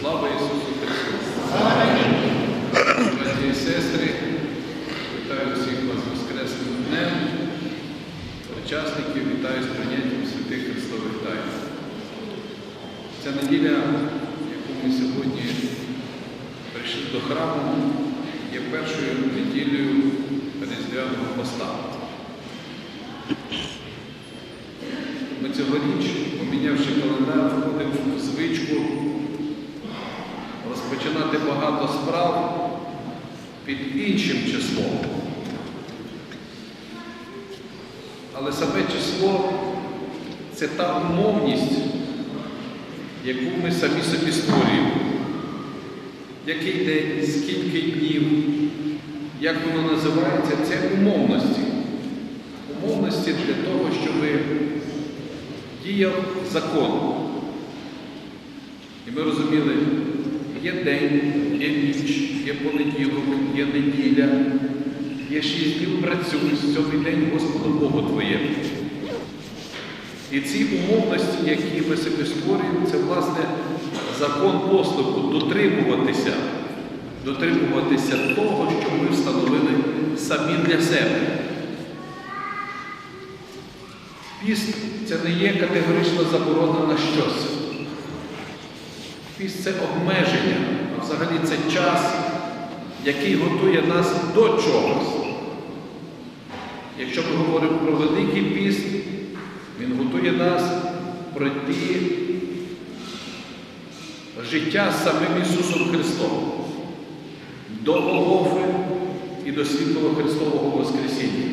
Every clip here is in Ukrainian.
Слава Ісусу Христу! Браті і сестри, вітаю всіх вас Воскресним днем. Учасників вітаю з прийняттям святих Христових тайн. Ця неділя, яку ми сьогодні прийшли до храму, є першою неділею Різдвяного поста. Ми цьогоріч, помінявши календар, входимо в звичку розпочинати багато справ під іншим числом. Але саме число це та умовність, яку ми самі собі створюємо. Який день, скільки днів, як воно називається, це умовності. Умовності для того, щоб діяв закон. І ми розуміли, є день, є ніч, є понеділок, є неділя, є шість днів працюй, сьомий день Господу Богу Твоєму. І ці умовності, які ми собі створюємо, це власне закон послуху, дотримуватися, дотримуватися того, що ми встановили самі для себе. Піст це не є категорично заборона на щось. Піст це обмеження, а взагалі це час, який готує нас до чогось. Якщо ми говоримо про Великий піст, він готує нас пройти життя з самим Ісусом Христом до Голгофи і до світлого Христового Воскресіння.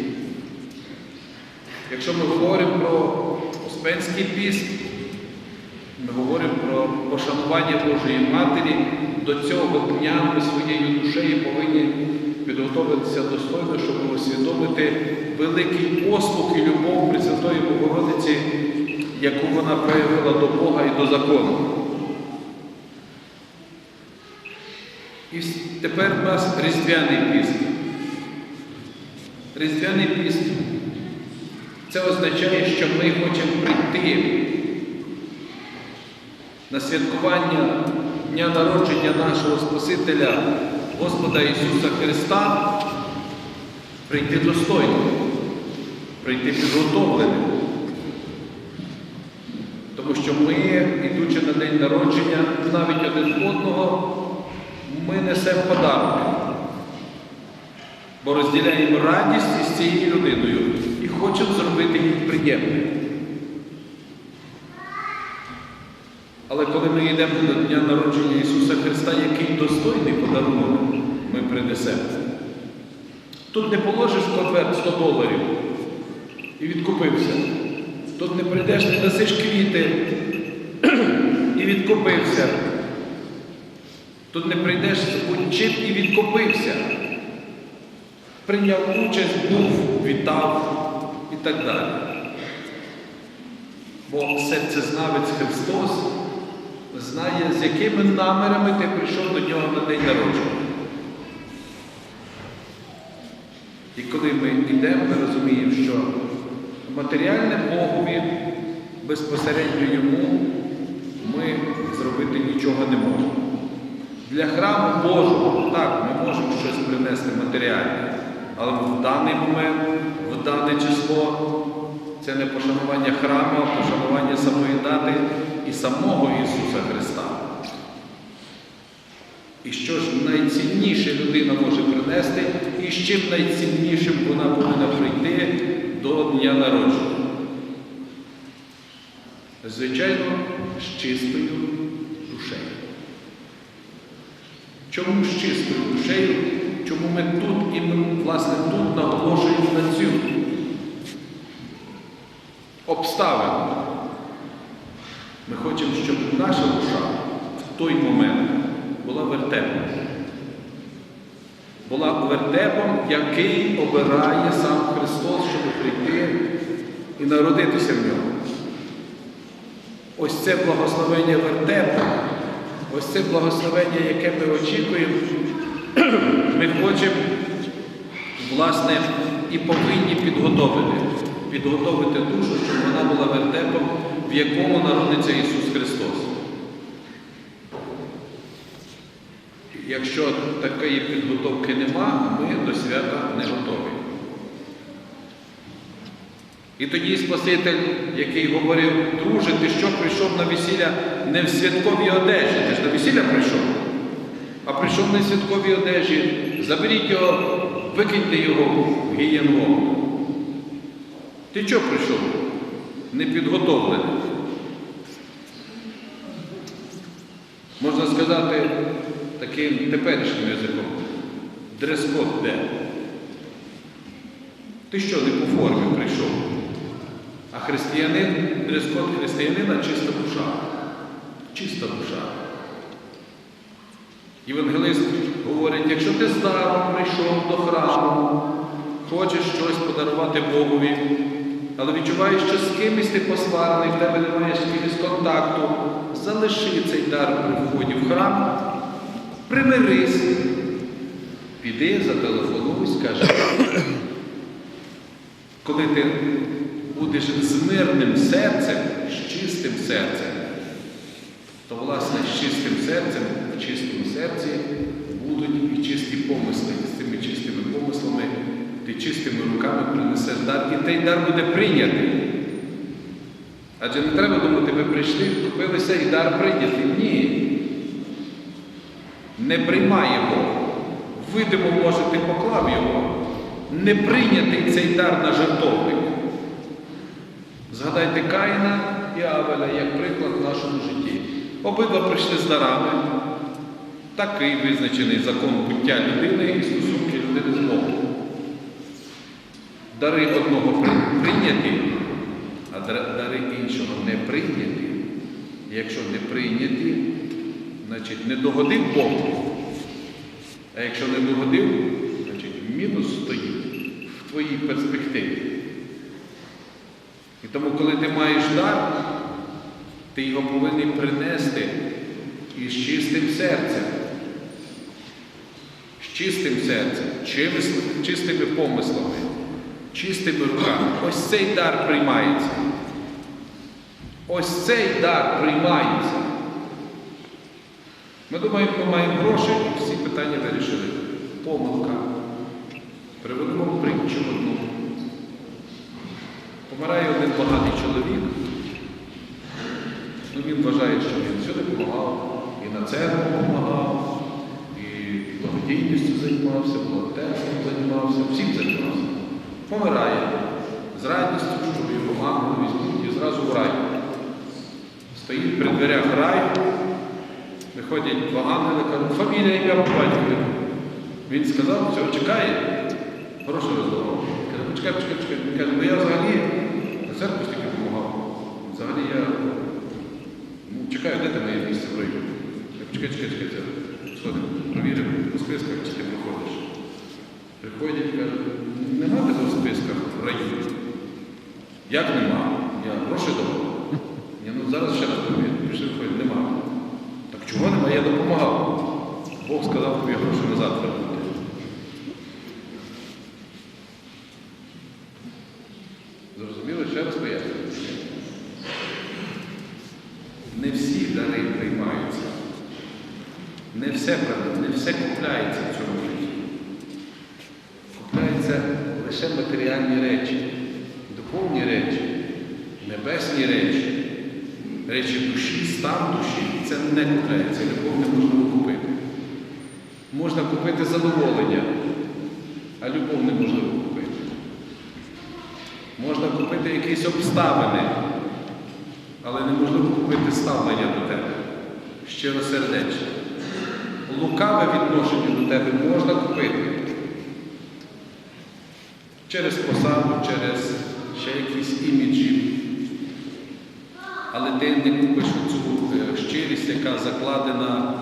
Якщо ми говоримо про Успенський піст, пошанування Божої Матері, до цього дня ми своєю душею повинні підготуватися достойно, щоб усвідомити великий послуг і любов Пресвятої Богородиці, яку вона проявила до Бога і до закону. І тепер у нас Різдвяний піст. Різдвяний піст це означає, що ми хочемо прийти на святкування Дня народження нашого Спасителя Господа Ісуса Христа, прийти достойно, прийти підготовленим. Тому що ми, ідучи на день народження, навіть один одного, ми несемо подарунки, бо розділяємо радість із цією людиною і хочемо зробити їй приємне. Але коли ми йдемо до Дня народження Ісуса Христа, який достойний подарунок ми принесемо. Тут не положиш конверт 100 доларів і відкупився. Тут не прийдеш, не дасиш квіти і відкупився. Тут не прийдеш будь-чим і відкупився. Прийняв участь, був, вітав і так далі. Бо серцезнавець Христос знає, з якими намірами ти прийшов до нього на день народження. І коли ми йдемо, ми розуміємо, що матеріальне Богові безпосередньо йому ми зробити нічого не можемо. Для храму Божого, так, ми можемо щось принести матеріальне, але в даний момент, в дане число, це не пошанування храму, а пошанування самої дати і самого Ісуса Христа. І що ж найцінніше людина може принести, і з чим найціннішим вона повинна прийти до Дня народження? Звичайно, з чистою душею. Чому з чистою душею? Чому ми тут і ми, власне, тут наголошуємо на цю обставину? Ми хочемо, щоб наша душа в той момент була вертепом. Була вертепом, який обирає сам Христос, щоб прийти і народитися в ньому. Ось це благословення вертепу, ось це благословення, яке ми очікуємо, ми хочемо, власне, і повинні підготовити. Підготовити душу, щоб вона була вертепом, в якому народиться Ісус Христос. якщо такої підготовки нема, ми до свята не готові. І тоді Спаситель, який говорив, друже, ти що прийшов на весілля не в святковій одежі, ти ж на весілля прийшов, а прийшов не в святковій одежі, заберіть його, викиньте його в гієну. Ти що прийшов? Непідготовлений. Можна сказати таким теперішнім язиком. Дрес-код де? Ти що, не по формі прийшов? А християнин, дрес-код християнина чиста душа. Чиста душа. Євангелист говорить, якщо ти здаром прийшов до храму, хочеш щось подарувати Богові, але відчуваєш, що з кимось ти посварений, в тебе немає з контакту, залиши цей дар при вході в храм, примирись, піди, зателефонуй, скажи. Коли ти будеш з мирним серцем, з чистим серцем, то власне з чистим серцем, в чистому серці будуть і чисті помисли. З цими чистими помислами ти чистими руками принесеш дар, і той дар буде прийнятий. Адже не треба думати, ви прийшли, купилися і дар прийнятий. Ні. Не приймай його. Видимо, може, ти поклав його. Не прийнятий цей дар на жертовник. Згадайте Каїна і Авеля як приклад в нашому житті. Обидва прийшли з дарами. Такий визначений закон буття людини і стосунки людини з Богом. Дари одного при- прийняті, а дари іншого не прийняті. Якщо не прийняті, значить не догодив Богу. А якщо не догодив, значить мінус стоїть в твоїй перспективі. І тому, коли ти маєш дар, ти його повинен принести із чистим серцем. З чистим серцем, чимись- чистими помислами, чистими руками. Ось цей дар приймається. Ось цей дар приймається. Ми думаємо, ми маємо гроші і всі питання вирішили. Помилка. Приведемо притчу одну. Помирає один багатий чоловік. Ну, він вважає, що він всюди допомагав, і на церкву допомагав, і благодійністю займався, волонтерством займався, всім займався. Помирає з радістю, що його ангели візьмуть і зразу в рай. Стоїть при дверях раю, виходять два ангели, кажуть, фамілія ім'я по батькові. Він сказав, все, чекає. Хороший розговор. Каже, почекай, почекай, почекай. Він каже, ну я взагалі на церкву стільки допомагав. Взагалі я ну, чекаю, де ти моє місце в раю. Я, Почекай, чекай, чекай, це сходимо, провіримо у списках, чи ти проходиш. Приходять, кажуть, нема тебе в списках в раю. Як нема? Я гроші давав. Я ну зараз ще раз провірю. Пішли виходять, нема. Чого нема? Я допомагав. Бог сказав тобі гроші назад вернути. Зрозуміло, ще раз пояснюю. Не всі дари приймаються. Не все не все купляється в цьому житті. Купляються лише матеріальні речі, духовні речі, небесні речі, речі душі, стан душі. Це не купляється, любов неможливо купити. Можна купити задоволення, а любов неможливо купити. Можна купити якісь обставини, але неможливо купити ставлення до тебе. Щиросердечне. Лукаве відношення до тебе можна купити. Через посаду, через ще якісь іміджі. Але ти не купиш цю е, щирість, яка закладена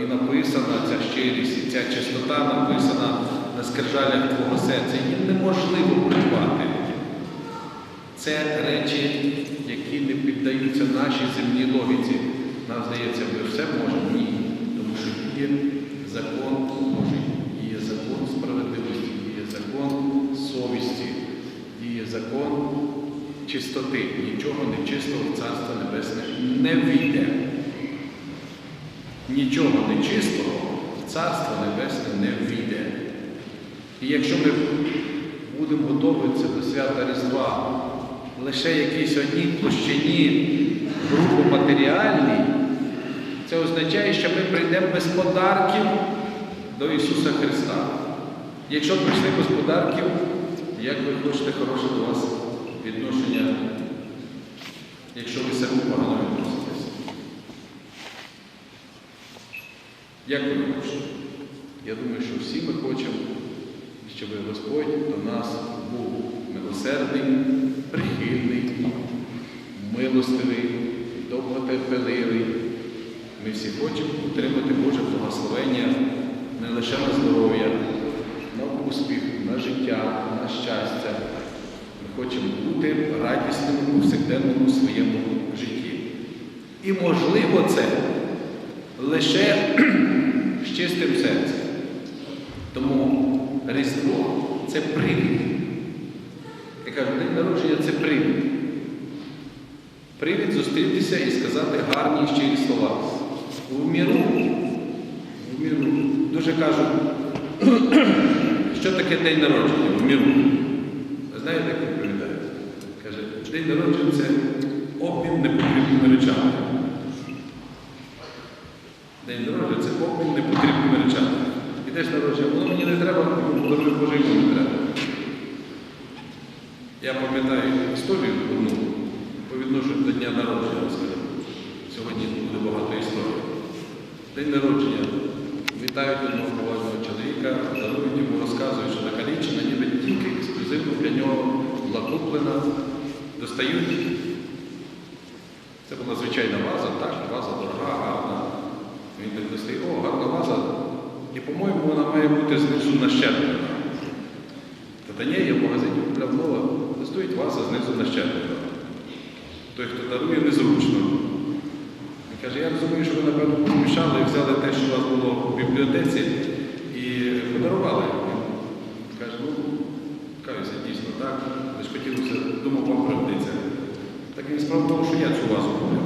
і написана, ця щирість, і ця чистота написана на скрижалях твого серця. Її неможливо придбати. Це речі, які не піддаються нашій земній логіці. Нам здається, ми все можемо. Ні. Тому що є закон Божий, є закон справедливості, є закон совісті, є закон чистоти. Нічого нечистого в Царство Небесне не війде. Нічого нечистого Царство Небесне не ввійде. І якщо ми будемо готуватися до свята Різдва лише якійсь одній площині, грубо матеріальній, це означає, що ми прийдемо без подарків до Ісуса Христа. Якщо прийшли без подарків, як ви хочете хороше до вас відношення, якщо ви самі погано відноситесь? Як ви хочете? Я думаю, що всі ми хочемо, щоб Господь до нас був милосердний, прихильний, милостивий, довготерпеливий. Ми всі хочемо отримати Боже благословення не лише на здоров'я, на успіх, на життя, на щастя. Ми хочемо бути радісними у повсякденному своєму житті. І можливо це лише з чистим серцем. Тому Різдво це привід. Я кажу, день народження це привід. Привід зустрітися і сказати гарні щирі слова. В міру, в міру. Дуже кажуть, що таке день народження в міру. Знаєте, як відповідають? Каже, день народження це обмін непотрібними речами. День народження це обмін непотрібними речами. Ідеш народження, воно мені не треба, подарує Боже, йому не треба. Я пам'ятаю історію одну по відношенню до дня народження. Сьогодні буде багато історій. День народження. Вітають одного поважного чоловіка, дарують йому, розказують, що накалічена, ніби тільки для нього була куплена, достають. Це була звичайна ваза, так, ваза дорога, гарна. Він так достає, о, гарна ваза. І, по-моєму, вона має бути знизу нащеплена. Та ні, я в магазині купляв нова, стоїть ваза знизу нащеплена. Той, хто дарує, незручно. Він каже, я розумію, що ви, напевно, помішали і взяли те, що у вас було в бібліотеці, і подарували. Він каже, ну, каюся, дійсно так, лише хотілося, думав, вам пригодиться. Так він справа в тому, що я цю вазу купив.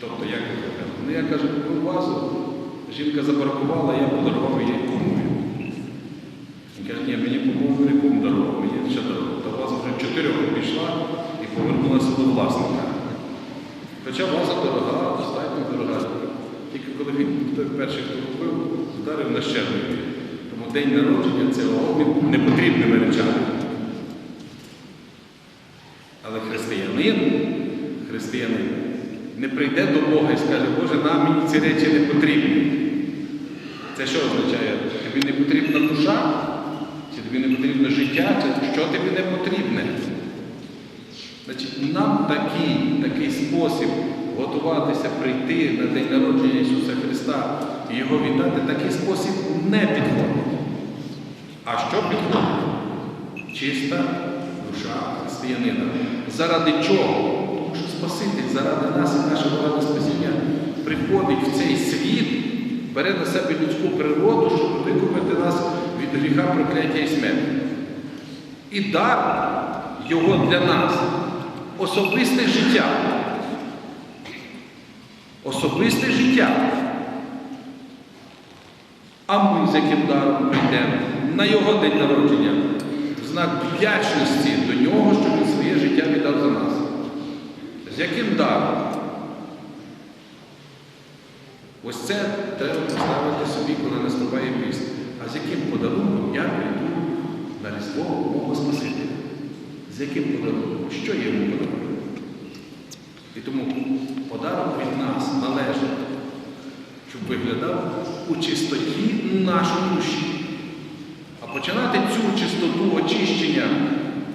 Тобто, як ви купив? Ну, я кажу, купив вазу, жінка запаркувала, я подарував їй кумові. Він каже, ні, мені, по-моєму, не кум дарував, мені ще дарував. Та ваза вже чотирьох пішла і повернулася до власника. Хоча ваза дорога, достатньо дорога. Тільки коли він той перший, хто купив, вдарив на щедрий. Тому день народження це обмін непотрібними речами. Але християнин, християнин не прийде до Бога і скаже, Боже, нам мені ці речі не потрібні. Це що означає? Тобі не потрібна душа? Чи тобі не потрібне життя? Чи що тобі не потрібне? Значить, нам такий, такий спосіб готуватися, прийти на день народження Ісуса Христа і Його вітати, такий спосіб не підходить. А що підходить? Чиста душа християнина. Заради чого? Тому що Спаситель заради нас і нашого ради спасіння приходить в цей світ, бере на себе людську природу, щоб викупити нас від гріха, прокляття і смерті. І дар його для нас особисте життя. Особисте життя. А ми з яким даром прийдемо на його день народження знак вдячності до нього, що він своє життя віддав за нас. З яким даром? Ось це треба поставити собі, коли наступає піст. А з яким подарунком я прийду на Різдво мого Спасителя? З яким подарунком? Що є йому подарунок? І тому подарунок від нас належить, щоб виглядав у чистоті нашої душі. Починати цю чистоту очищення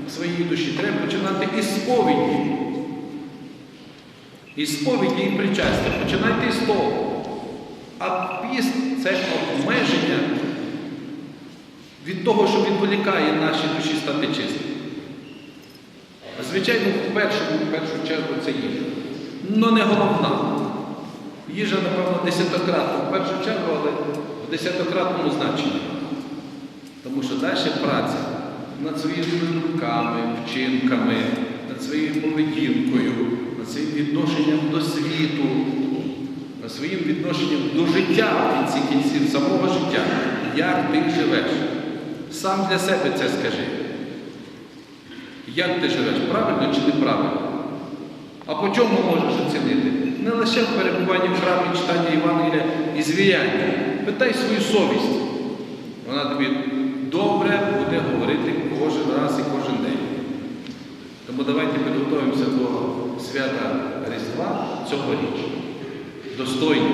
своєї душі треба починати із сповіді. Із сповіді і причастя. Починайте із того. А піст це обмеження від того, що відволікає наші душі стати чистими. Звичайно, в першу, в першу чергу це їжа. Но не головна. Їжа, напевно, десятократна в першу чергу, але в десятократному значенні. Тому що далі праця над своїми думками, вчинками, над своєю поведінкою, над своїм відношенням до світу, над своїм відношенням до життя в кінці кінців, самого життя. Як ти живеш? Сам для себе це скажи. Як ти живеш? Правильно чи неправильно? А по чому можеш оцінити? Не лише в перебуванні в храмі читання Євангелія і звіяння. Питай свою совість. Вона тобі добре буде говорити кожен раз і кожен день. Тому давайте підготуємося до свята Різдва цьогоріч. Достойно.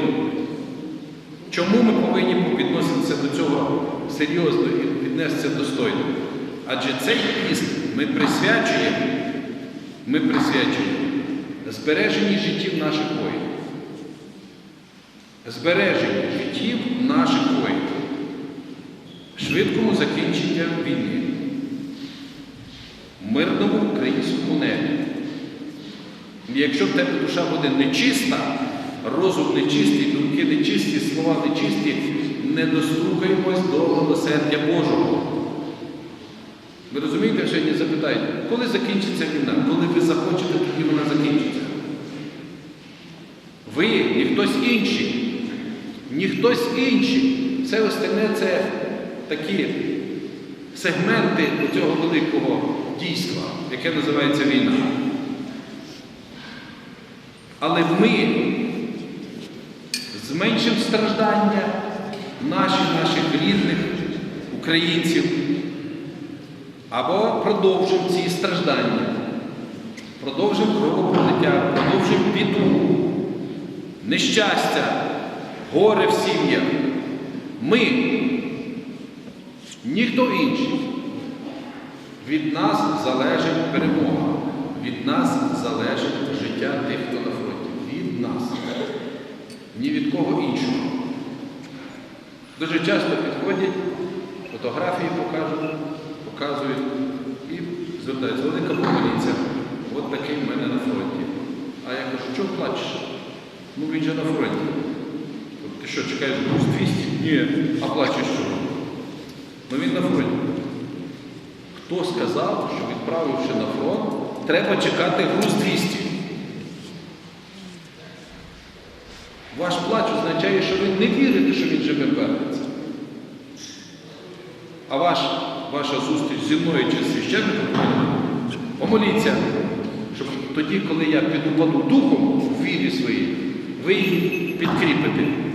Чому ми повинні відноситися до цього серйозно і віднестися достойно? Адже цей піст ми присвячуємо, ми присвячуємо збереженні життів наших воїнів. Збереженню життів наших воїнів. Швидкому закінчення війни. Мирному українському небі. Якщо в тебе душа буде нечиста, розум нечистий, думки нечисті, слова нечисті, не дослухаємось до милосердя Божого. Ви розумієте, що не запитаєте, коли закінчиться війна? Коли ви захочете, тоді вона закінчиться. Ви, ні хтось інший, ні хтось інший. Все остальне це такі сегменти цього великого дійства, яке називається війна. Але ми зменшимо страждання наших, наших рідних українців або продовжимо ці страждання, продовжимо кровопролиття, продовжимо біду, нещастя, горе в сім'ях. Ми, ніхто інший. Від нас залежить перемога, від нас залежить життя тих, хто на фронті. Від нас. Ні від кого іншого. Дуже часто підходять, фотографії покажуть, показують і звертаються, велика помиліться, от такий в мене на фронті. А я кажу, чого плачеш? Ну він же на фронті. Ти що, чекаєш груз 200? Ні. А плачеш чого? Ну він на фронті. Хто сказав, що відправивши на фронт, треба чекати груз 200? Ваш плач означає, що ви не вірите, що він живе вернеться. А ваш, ваша зустріч зі мною чи священником, помоліться, щоб тоді, коли я підупаду духом в вірі своїй, ви її підкріпите.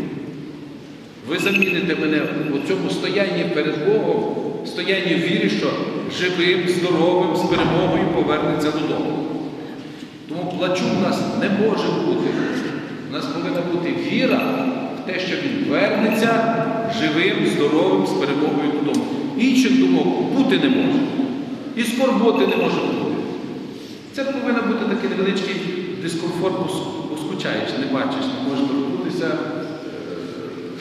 Ви заміните мене у цьому стоянні перед Богом, стоянні в вірі, що живим, здоровим, з перемогою повернеться додому. Тому плачу в нас не може бути. У нас повинна бути віра в те, що він вернеться живим, здоровим, з перемогою додому. Інших думок бути не може. І скорботи не може бути. Це повинен бути такий невеличкий дискомфорт, бо с- бо скучаєш, не бачиш, не можеш торкнутися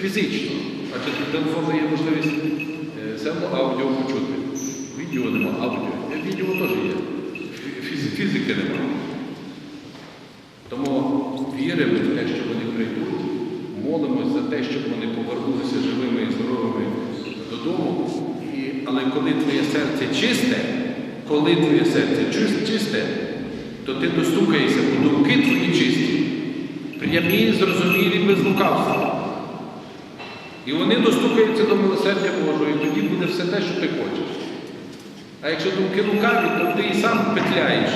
фізично. Адже телефон дає можливість е, одно аудіо почути. Відео нема, аудіо. Е, Відео теж є. Фізики немає. Тому віримо в те, що вони прийдуть, молимось за те, щоб вони повернулися живими і здоровими додому. І, але коли твоє серце чисте, коли твоє серце чисте, то ти достукаєшся, бо думки твої чисті, прямі, зрозумілі, без лукавства. І вони достукаються до милосердя Божого, і тоді буде все те, що ти хочеш. А якщо думки лукаві, то ти і сам петляєш.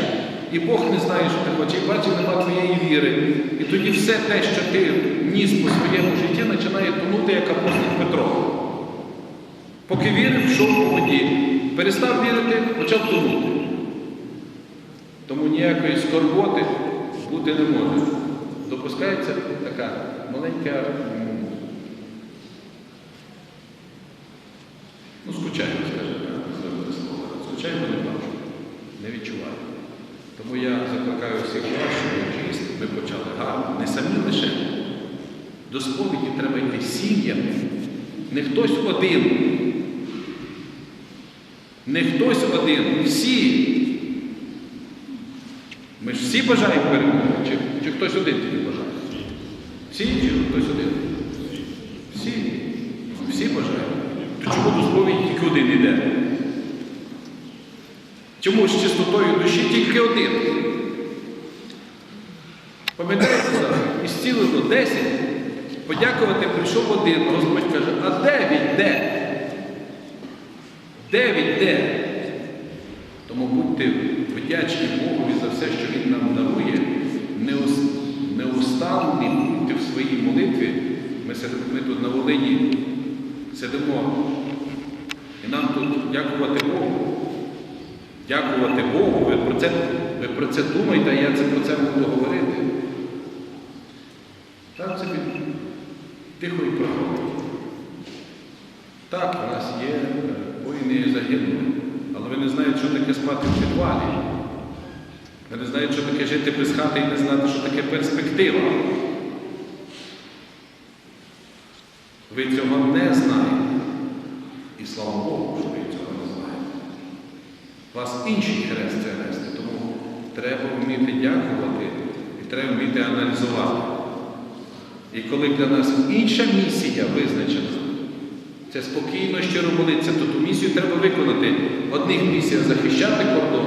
І Бог не знає, що ти хочеш, і бачить, нема твоєї віри. І тоді все те, що ти ніс по своєму житті, починає тонути, як апостол Петро. Поки вірив, йшов по воді. Перестав вірити, почав тонути. Тому ніякої скорботи бути не може. Допускається така маленька, м, ну, скучаємо, скажімо, так, називаємо це слово. Скучаємо не бачу, не відчуваю. Тому я закликаю всіх вас, щоб піст ми почали гарно, не самі лише. До сповіді треба йти сім'ями. Не хтось один. Не хтось один. Всі. Ми ж всі бажаємо перемоги. Чи, чи хтось один тільки бажає? Всі чи хтось один? Всі. Всі бажають. То чому до сповіді тільки один іде? Чому з чистотою душі тільки один? Пам'ятаєте зараз? І зцілено 10, Подякувати прийшов один, Господь каже, а де він де? Де він де? Тому будьте вдячні Богові за все, що Він нам дарує, неус- неустанні будьте в своїй молитві. Ми, ми тут на Волині сидимо, і нам тут дякувати Богу. Дякувати Богу. Ви про це, ви про це думаєте, я це про це буду говорити. Так собі тихо і проходить. Так, у нас є воїни загинули, але ви не знаєте, що таке спати в підвалі. Ви не знаєте, що таке жити без хати і не знати, що таке перспектива. Ви цього не знаєте. І слава Богу, що ви цього не знаєте. Вас інший хрест це нести, тому треба вміти дякувати і треба вміти аналізувати. І коли для нас інша місія визначена, це спокійно, щиро молитися, то ту місію треба виконати. Одних місія захищати кордон,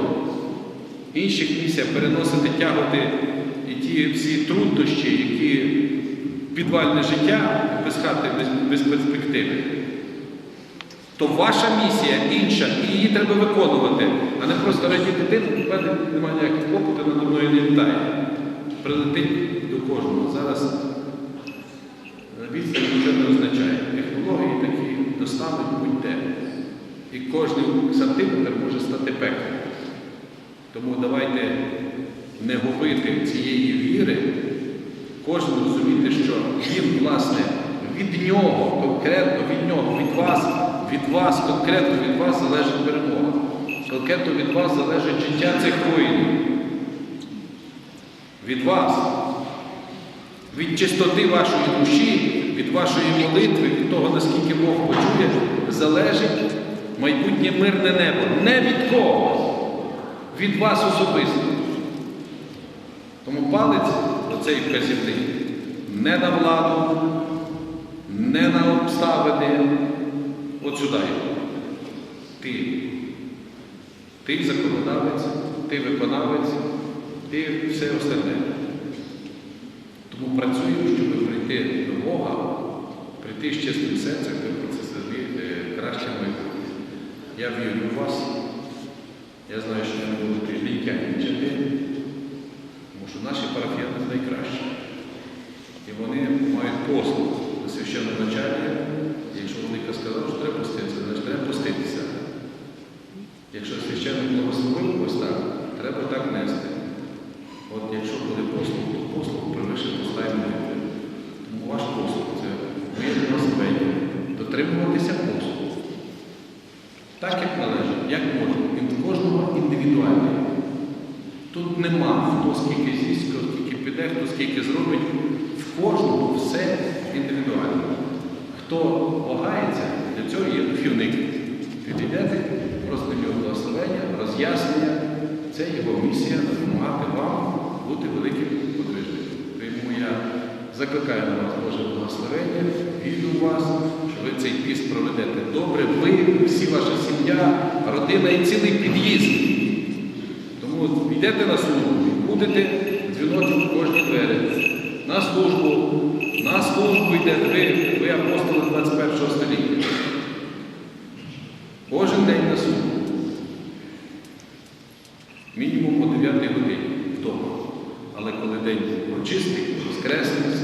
інших місія переносити, тягати і ті всі труднощі, які підвальне життя без хати, без, без перспективи. То ваша місія інша, і її треба виконувати, а не просто раді дитину, в мене немає ніяких клопоту, надо мною не літає. Прилетить до кожного. Зараз відстань нічого не означає. Технології такі доставить будь-де. І кожен сантиметр може стати пеклом. Тому давайте не губити цієї віри, кожен розуміти, що він, власне, від нього, конкретно від нього, від вас, від вас, конкретно від вас залежить перемога. Конкретно від вас залежить життя цих воїнів. Від вас. Від чистоти вашої душі, від вашої молитви, від того, наскільки Бог почує, залежить майбутнє мирне небо. Не від когось, від вас особисто. Тому палець оцей вказівний не на владу, не на обставини. От сюди. Ти. Ти законодавець, ти виконавець, ти все остальне. Тому працюємо, щоб прийти до Бога, прийти з чистим серцем, про це е, краще майбутнє. Я вірю в вас. Я знаю, що не буду лінькянічати, тому що наші парафіяни найкращі. І вони мають послуг на священному началі. Якщо велика сказав, що треба поститися, значить треба поститися. Якщо священник благословив ось так, треба так нести. От якщо буде послуг, то послуг перевищить останню. Тому ваш послуг це моє благословення. Дотримуватися послугу. Так, як належить, як можна. Від кожного індивідуально. Тут нема хто скільки з'їсть, хто скільки піде, хто скільки зробить. В кожному все індивідуально. Хто вагається, для цього є духівник. Підійдете, просто благословення, роз'яснення. Це його місія допомагати вам бути великим. Тому я закликаю на вас Боже благословення, вірю в вас, що ви цей піст проведете добре, ви, всі ваша сім'я, родина і цілий під'їзд. Тому йдете на службу, будете дзвіночок в кожній двері. На службу, на службу йдете ви, ви апостоли 21 століття. Кожен день на службу. Мінімум по 9 годині вдома. Але коли день budista, dos cristãos,